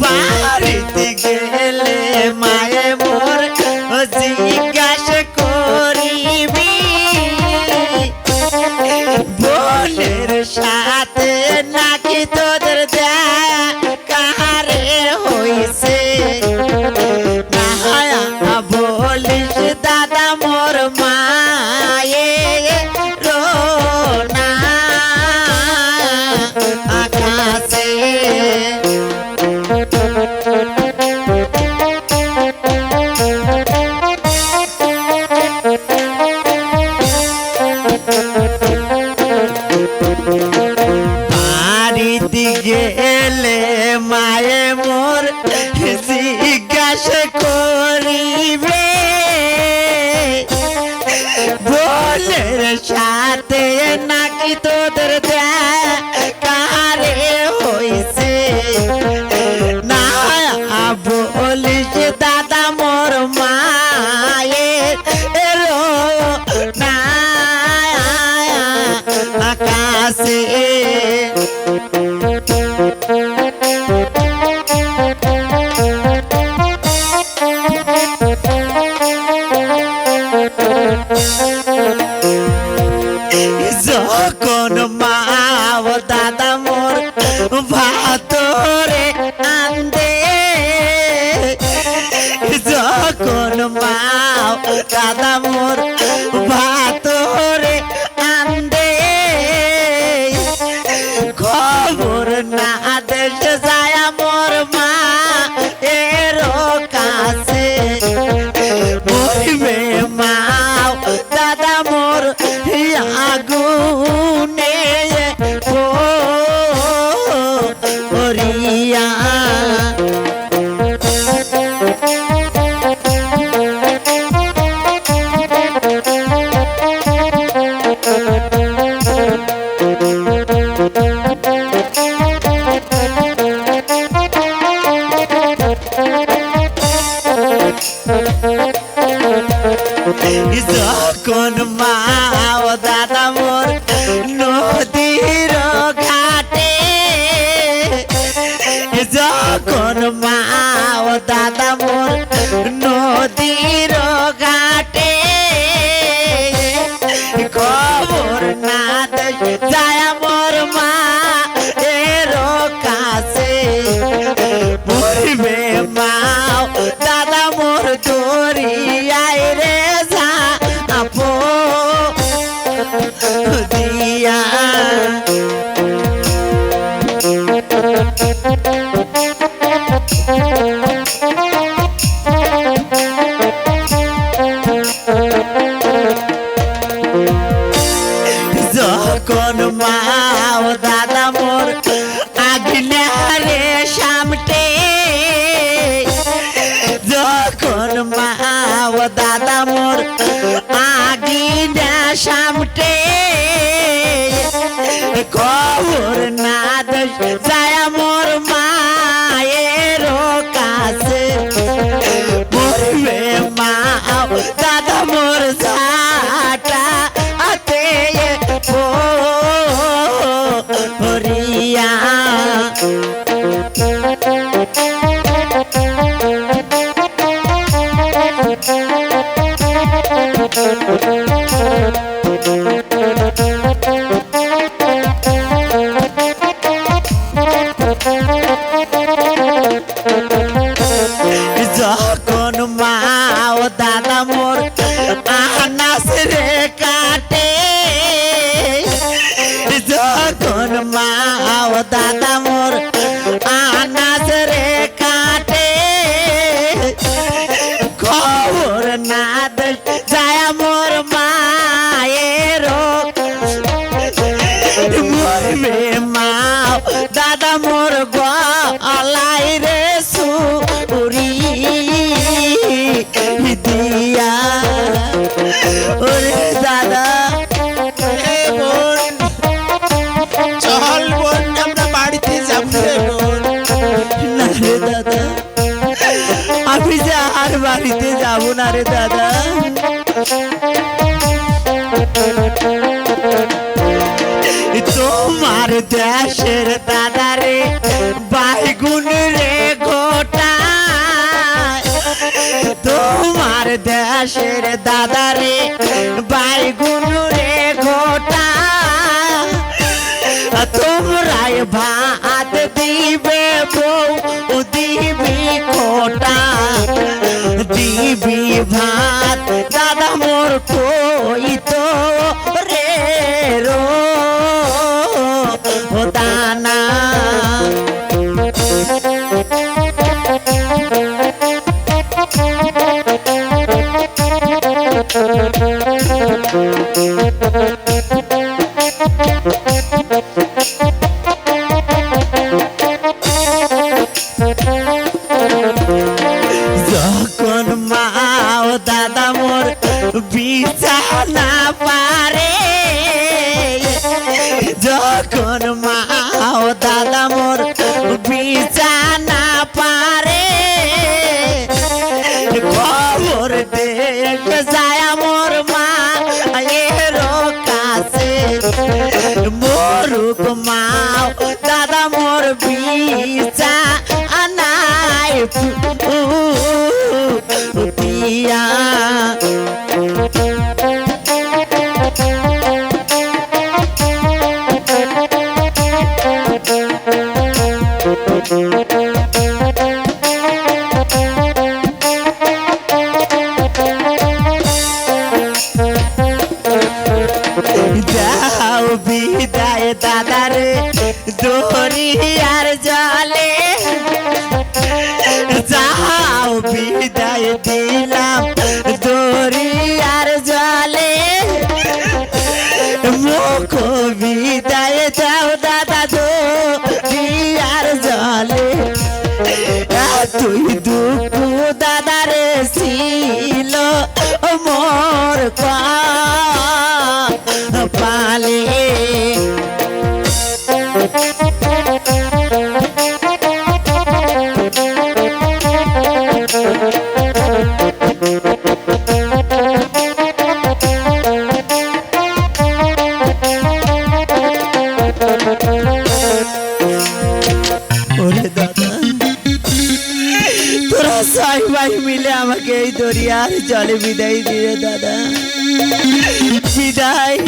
বাড়িতে গেলে y অতরে Andre যখন মা দাদা মোর ভেজা যায় আমার মায়ের কাছে। মরবে মা দাদা মোর ঝাটা আতে ও ও কোন মা ও দাদা মোর না রে দাদা। তোমার দেশের দাদা রে, বাইগুন রে গোটা তোমার দেশের দাদা রে, বাইগুন রে জানা যখন মা ও দাদা মোর বিছানা পারে যখন মা Moro pro mal দাদার দরিয়ার জলে। যাও বিদায় দিলাম দরিয়ার জলে বিদায় দিয়ে দাদা। বিদায়।